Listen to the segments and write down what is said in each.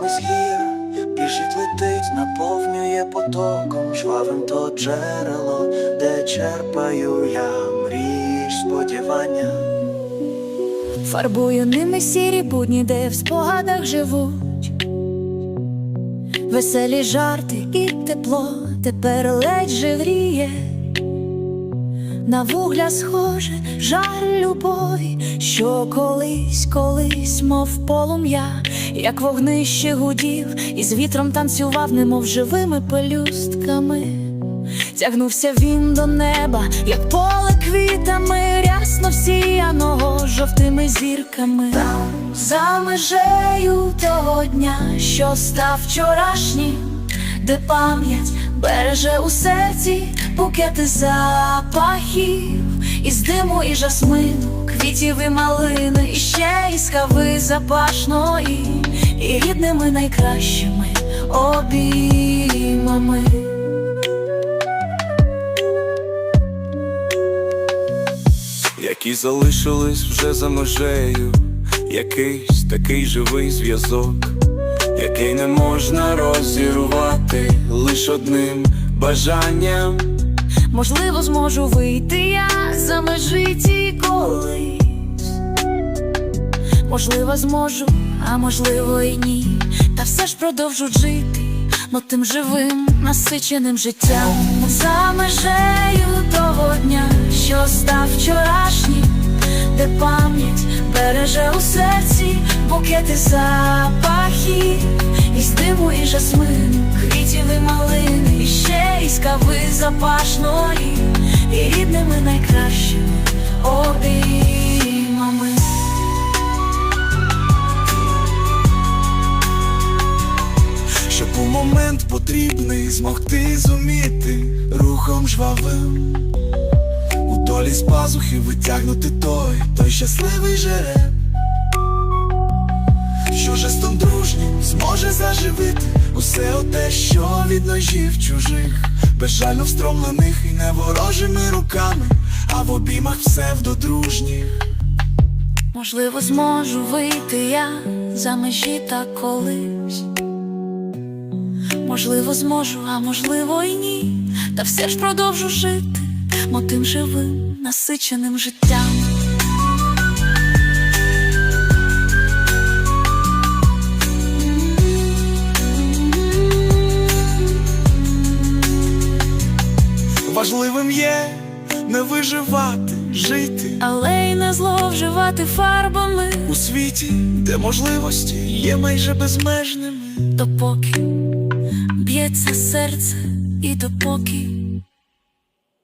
стрілами з гір, Пішить летить, наповнює потоком, жвавим то джерело, де черпаю я мріч сподівання. Фарбую ними сірі будні, де в спогадах живуть, веселі жарти і тепло тепер ледь живріє. На вугля схоже жар любові, що колись, колись, мов полум'я, як вогнище гудів, і з вітром танцював, немов живими пелюстками. Тягнувся він до неба, як поле квітами, рясно всіяного жовтими зірками. Там, за межею того дня, що став вчорашнім, де пам'ять береже у серці букети запахів, із диму і жасмину, квітів і малини, і ще із кави запашної, і рідними найкращими обіймами. які залишились вже за межею, якийсь такий живий зв'язок, який не можна розірвати лиш одним бажанням. Можливо, зможу вийти я за межі ті колись. Можливо, зможу, а можливо і ні. Та все ж продовжу жити, но тим живим, насиченим життям. За межею того дня, що став вчорашнім, де пам'ять береже у серці букети запахів, із диму і жасмину, квітів і малини, і ще із кави запашної, і рідними найкращими обіймами. Щоб у момент потрібний змогти зуміти рухом жвавим У долі з пазухи витягнути той, той щасливий жереб зможе заживити Усе оте, що від ножів чужих Безжально встромлених і не ворожими руками А в обіймах псевдодружніх Можливо, зможу вийти я за межі та колись. Можливо, зможу, а можливо і ні. Та все ж продовжу жити, мо тим живим, насиченим життям. Важливим є не виживати, жити Але й не зловживати фарбами, У світі, де можливості є майже безмежними. допоки б'ється серце, і допоки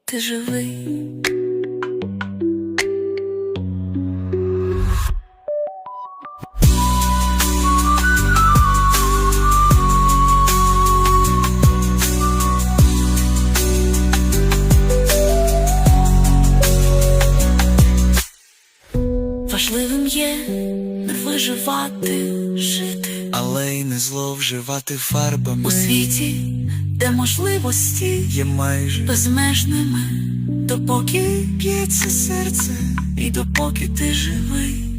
ти живий. Не виживати, жити Але й не зловживати фарбами у світі, де можливості є майже безмежними, допоки б'ється серце. і допоки ти живий.